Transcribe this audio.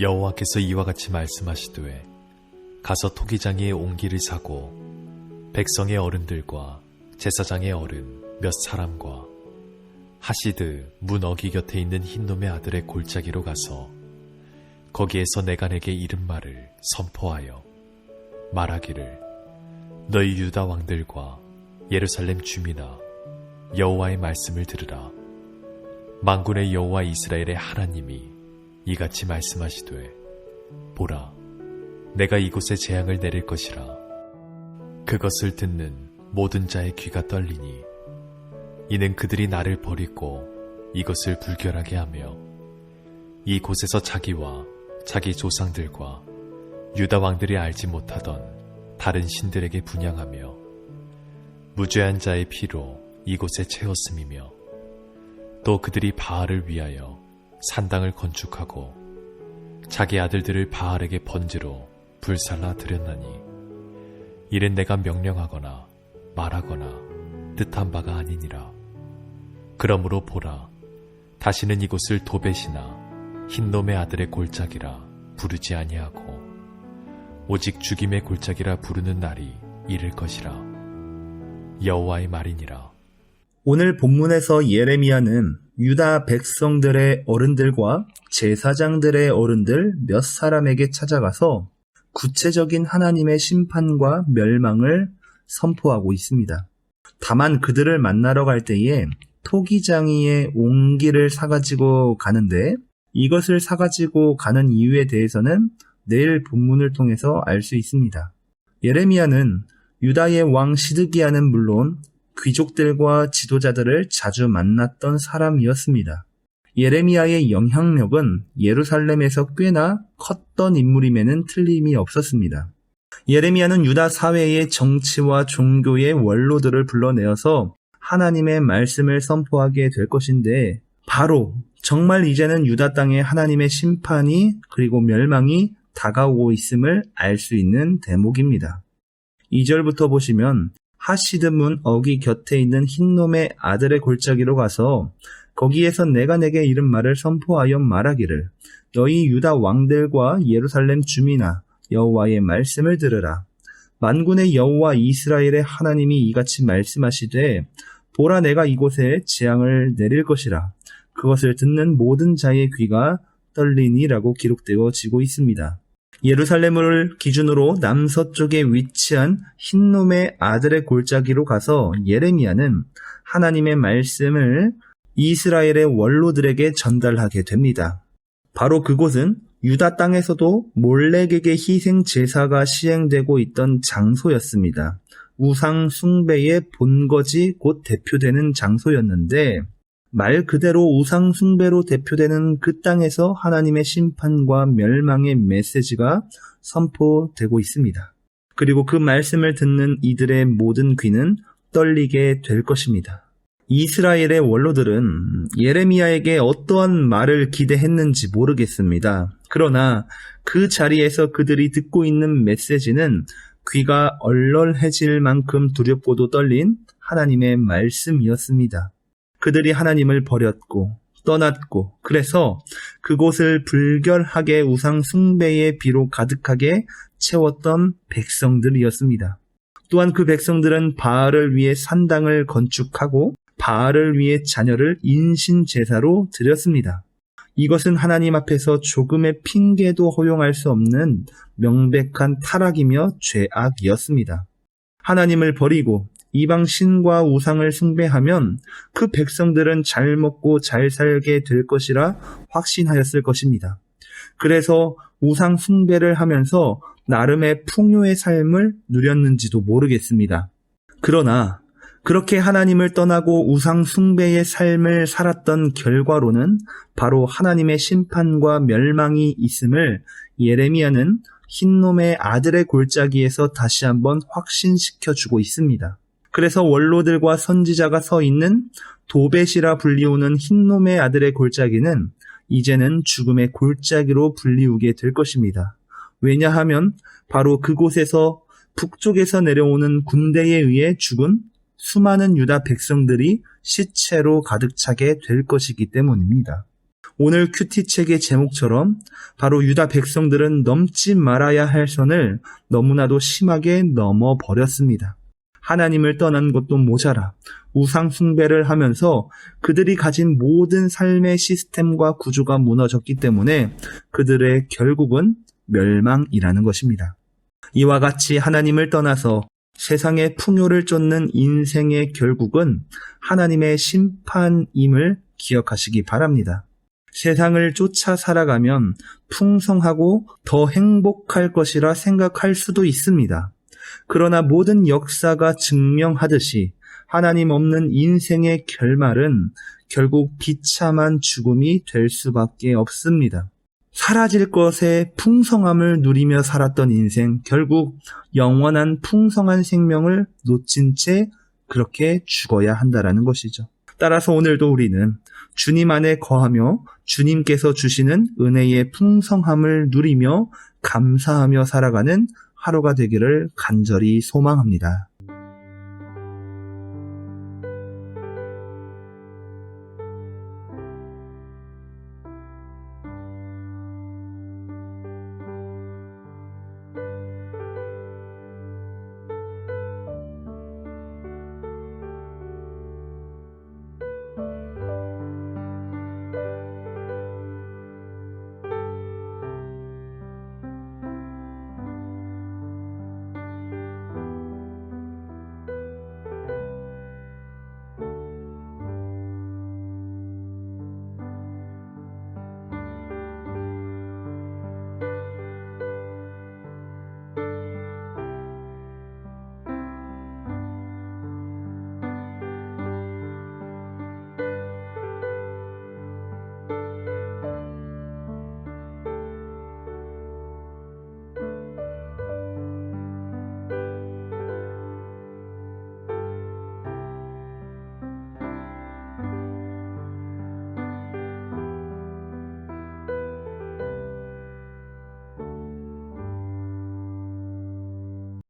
여호와께서 이와 같이 말씀하시되 가서 토기장이의 옹기를 사고 백성의 어른들과 제사장의 어른 몇 사람과 하시드 문 어기 곁에 있는 흰놈의 아들의 골짜기로 가서 거기에서 내가 내게 이른 말을 선포하여 말하기를 너희 유다 왕들과 예루살렘 주민아 여호와의 말씀을 들으라. 만군의 여호와 이스라엘의 하나님이 이같이 말씀하시되 보라 내가 이곳에 재앙을 내릴 것이라. 그것을 듣는 모든 자의 귀가 떨리니 이는 그들이 나를 버리고 이것을 불결하게 하며 이곳에서 자기와 자기 조상들과 유다 왕들이 알지 못하던 다른 신들에게 분양하며 무죄한 자의 피로 이곳에 채웠음이며 또 그들이 바알을 위하여 산당을 건축하고 자기 아들들을 바알에게 번지로 불살라 드렸나니 이는 내가 명령하거나 말하거나 뜻한 바가 아니니라. 그러므로 보라 다시는 이곳을 도벳이나 흰놈의 아들의 골짜기라 부르지 아니하고 오직 죽임의 골짜기라 부르는 날이 이를 것이라. 여호와의 말이니라 오늘 본문에서 예레미야는 유다 백성들의 어른들과 제사장들의 어른들 몇 사람에게 찾아가서 구체적인 하나님의 심판과 멸망을 선포하고 있습니다. 다만 그들을 만나러 갈 때에 토기장이의 옹기를 사가지고 가는데 이것을 사가지고 가는 이유에 대해서는 내일 본문을 통해서 알 수 있습니다. 예레미야는 유다의 왕 시드기야는 물론 귀족들과 지도자들을 자주 만났던 사람이었습니다. 예레미야의 영향력은 예루살렘에서 꽤나 컸던 인물임에는 틀림이 없었습니다. 예레미야는 유다 사회의 정치와 종교의 원로들을 불러내어서 하나님의 말씀을 선포하게 될 것인데 바로 정말 이제는 유다 땅에 하나님의 심판이 그리고 멸망이 다가오고 있음을 알 수 있는 대목입니다. 2절부터 보시면 하시드문 어기 곁에 있는 흰놈의 아들의 골짜기로 가서 거기에서 내가 내게 이른 말을 선포하여 말하기를 너희 유다 왕들과 예루살렘 주민아 여호와의 말씀을 들으라 만군의 여호와 이스라엘의 하나님이 이같이 말씀하시되 보라 내가 이곳에 재앙을 내릴 것이라 그것을 듣는 모든 자의 귀가 떨리니라고 기록되어지고 있습니다. 예루살렘을 기준으로 남서쪽에 위치한 흰놈의 아들의 골짜기로 가서 예레미야는 하나님의 말씀을 이스라엘의 원로들에게 전달하게 됩니다. 바로 그곳은 유다 땅에서도 몰렉에게 희생 제사가 시행되고 있던 장소였습니다. 우상 숭배의 본거지 곧 대표되는 장소였는데 말 그대로 우상 숭배로 대표되는 그 땅에서 하나님의 심판과 멸망의 메시지가 선포되고 있습니다. 그리고 그 말씀을 듣는 이들의 모든 귀는 떨리게 될 것입니다. 이스라엘의 원로들은 예레미야에게 어떠한 말을 기대했는지 모르겠습니다. 그러나 그 자리에서 그들이 듣고 있는 메시지는 귀가 얼얼해질 만큼 두렵고도 떨린 하나님의 말씀이었습니다. 그들이 하나님을 버렸고 떠났고 그래서 그곳을 불결하게 우상 숭배의 비로 가득하게 채웠던 백성들이었습니다. 또한 그 백성들은 바알을 위해 산당을 건축하고 바알을 위해 자녀를 인신 제사로 드렸습니다. 이것은 하나님 앞에서 조금의 핑계도 허용할 수 없는 명백한 타락이며 죄악이었습니다. 하나님을 버리고 이방 신과 우상을 숭배하면 그 백성들은 잘 먹고 잘 살게 될 것이라 확신하였을 것입니다. 그래서 우상 숭배를 하면서 나름의 풍요의 삶을 누렸는지도 모르겠습니다. 그러나 그렇게 하나님을 떠나고 우상 숭배의 삶을 살았던 결과로는 바로 하나님의 심판과 멸망이 있음을 예레미야는 흰놈의 아들의 골짜기에서 다시 한번 확신시켜 주고 있습니다. 그래서 원로들과 선지자가 서 있는 도벳이라 불리우는 흰놈의 아들의 골짜기는 이제는 죽음의 골짜기로 불리우게 될 것입니다. 왜냐하면 바로 그곳에서 북쪽에서 내려오는 군대에 의해 죽은 수많은 유다 백성들이 시체로 가득 차게 될 것이기 때문입니다. 오늘 큐티 책의 제목처럼 바로 유다 백성들은 넘지 말아야 할 선을 너무나도 심하게 넘어 버렸습니다. 하나님을 떠난 것도 모자라 우상 숭배를 하면서 그들이 가진 모든 삶의 시스템과 구조가 무너졌기 때문에 그들의 결국은 멸망이라는 것입니다. 이와 같이 하나님을 떠나서 세상의 풍요를 쫓는 인생의 결국은 하나님의 심판임을 기억하시기 바랍니다. 세상을 쫓아 살아가면 풍성하고 더 행복할 것이라 생각할 수도 있습니다. 그러나 모든 역사가 증명하듯이 하나님 없는 인생의 결말은 결국 비참한 죽음이 될 수밖에 없습니다. 사라질 것의 풍성함을 누리며 살았던 인생, 결국 영원한 풍성한 생명을 놓친 채 그렇게 죽어야 한다라는 것이죠. 따라서 오늘도 우리는 주님 안에 거하며 주님께서 주시는 은혜의 풍성함을 누리며 감사하며 살아가는 하루가 되기를 간절히 소망합니다.